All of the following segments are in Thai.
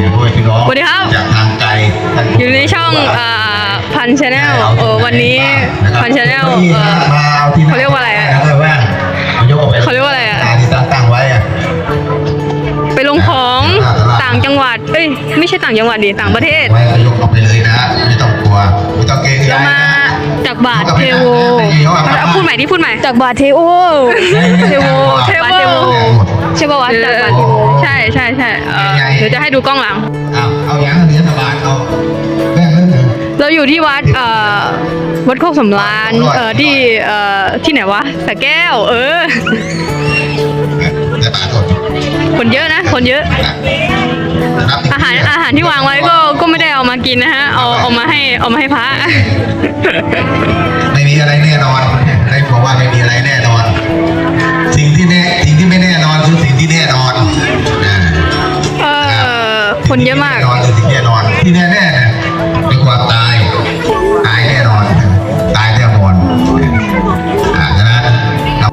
สวัสดีครับจากทางไกลท่านอยู่ในช่องเอ่อพันชาแนลเออวันนี้พันชาแนลเออมาเอาที่เขาเรียกว่าอะไรอะแล้วก็ว่างเอายกออกไปเขาเรียกว่าอะไรอะที่ตั้งตั้งไว้อะไปลงของต่างจังหวัดเอ้ยไม่ใช่ต่างจังหวัดดิต่างประเทศไว้เอายกออกไปเลยนะไม่ต้องกลัวไม่ต้องเกรงใจเรามานะจากบาทเทโวเอาพูดใหม่ดิพูดใหม่จากบาทเทโอเทโวเทบาทเทโวโวใช่ป่าวะจากบาทเทโวใช่ใช่ใช่ เออเดี๋ยวจะให้ดูกล้องหลัง เอาเอาอย่างเหรียญบาทเอาแบ่งนั้นหนึ่งเราอยู่ที่วัดเอ่อวัดโคกสำราญเอ่อที่เอ่อที่ไหนวะสระแก้ว เออ แต่บาทก่อนคนเยอะนะ คนเยอะนับอาหารอาหารที่วางไว้ก็ก็ไม่ได้เอามากินนะฮะ เอาเอามาให้เอามาให้พระ ไม่มีอะไรแน่นอนได้บอกว่าไม่มีอะไรแน่นอน สิ่งที่แน่ คนเยอะมากสิ่งที่แน่นอนคือสิ่งแน่นอนที่แน่ๆเนี่ยคือความตายตายแน่นอน ตายแน่นอนอ่าฉะนั้นเรา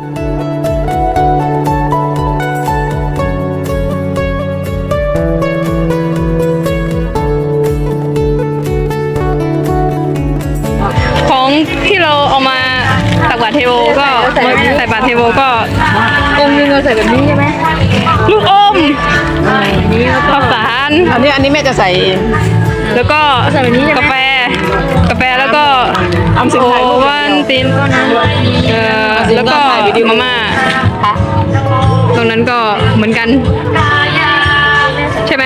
ของที่เราเอามาตักบาตรเทโวก็ใส่บาตรเทโวก็องค์นึงเรา ใส่แบบนี้ใช่ไหมลูกอมนี่ครับข้าวสารอันนี้อันนี้แม่จะใส่เอง แล้วก็ใส่แบบนี้ใช่ไหม กาแฟ กาแฟแล้วก็ออมสินโอถ่ายรูปวันตินเอ่อแล้วก็ถ่ายวิดีโอมาม่าตรงนั้นก็เหมือนกัน ใช่ไหม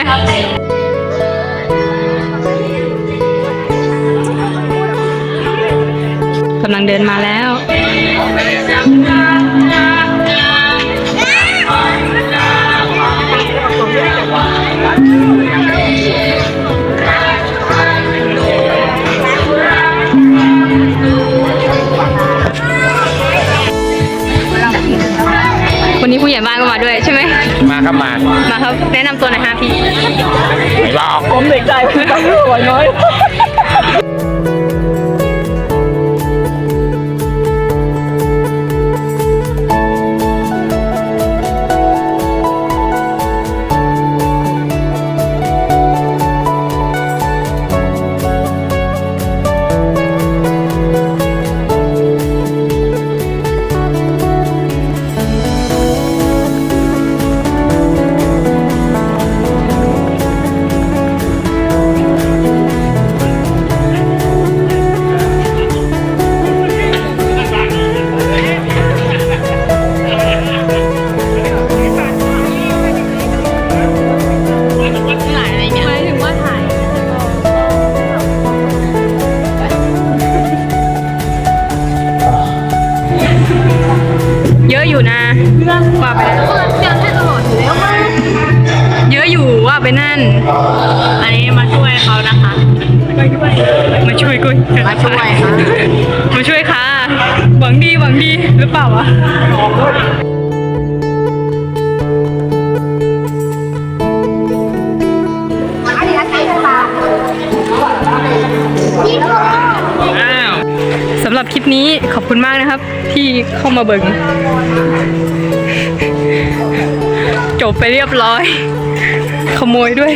กำลังเดินมาแล้ว วันนี้ผู้ใหญ่บ้านก็มาด้วยใช่ไหม มาครับมามาครับ แนะนำตัวหน่อยฮะพี่ ไม่บอกผมเด็กใจคือต้องรวยน้อย อะอยู่นะว่าไปเยอะอยู่ว่าไปนั่น อันนี้มาช่วยเขานะคะมาช่วยกุยมาช่วยค่ะมาช่วยค่ะหวังดีหวังดีหรือเปล่าวะำหรับคลิปนี้ขอบคุณมากนะครับ ที่เข้ามาเบิงจบไปเรียบร้อย ขโมยด้วย